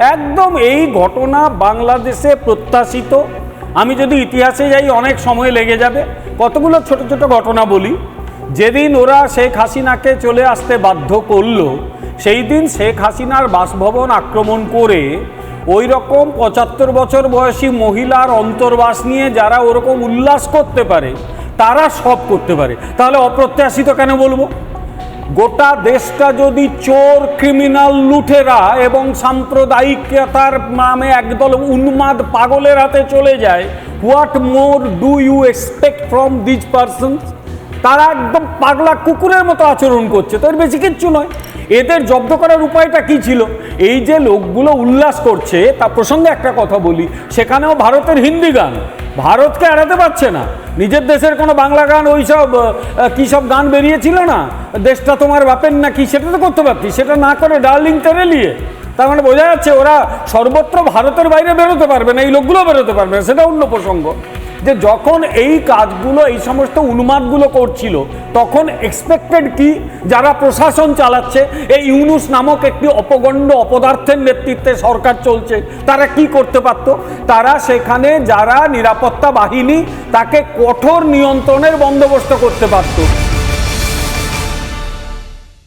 একদম এই ঘটনা বাংলাদেশে প্রত্যাশিত। আমি যদি ইতিহাসে যাই, অনেক সময় লেগে যাবে। কতগুলো ছোট ছোট ঘটনা বলি। যেদিন ওরা শেখ হাসিনাকে চলে আসতে বাধ্য করল, সেই দিন শেখ হাসিনার বাসভবন আক্রমণ করে ওই রকম পঁচাত্তর বছর বয়সী মহিলার অন্তর্বাস নিয়ে যারা ওরকম উল্লাস করতে পারে, তারা সব করতে পারে। তাহলে অপ্রত্যাশিত কেন বলব? গোটা দেশটা যদি চোর ক্রিমিনাল লুঠেরা এবং সাম্প্রদায়িকতার নামে একদল উন্মাদ পাগলের হাতে চলে যায়, what more do you expect from these persons তারা একদম পাগলা কুকুরের মতো আচরণ করছে, তো এর বেশি কিচ্ছু নয়। এদের জব্দ করার উপায়টা কি ছিল? এই যে লোকগুলো উল্লাস করছে, তা প্রসঙ্গে একটা কথা বলি, সেখানেও ভারতের হিন্দি গান। ভারতকে এড়াতে পারছে না। নিজের দেশের কোনো বাংলা গান, ওই সব কী সব গান বেরিয়েছিল না? দেশটা তোমার বাপের না কি, সেটা তো করতে পারতি। সেটা না করে ডার্লিং তেরেলিয়ে। তার মানে বোঝা যাচ্ছে ওরা সর্বত্র ভারতের বাইরে বেরোতে পারবে না, এই লোকগুলো বেরোতে পারবে না, সেটা অন্য প্রসঙ্গ। যে যখন এই কাজগুলো, এই সমস্ত উন্মাদগুলো করছিল, তখন এক্সপেক্টেড কি? যারা প্রশাসন চালাচ্ছে, এই ইউনুস নামক একটি অপগণ্ড অপদার্থের নেতৃত্বে সরকার চলছে, তারা কি করতে পারত? তারা সেখানে যারা নিরাপত্তা বাহিনী, তাকে কঠোর নিয়ন্ত্রণের বন্দোবস্ত করতে পারত।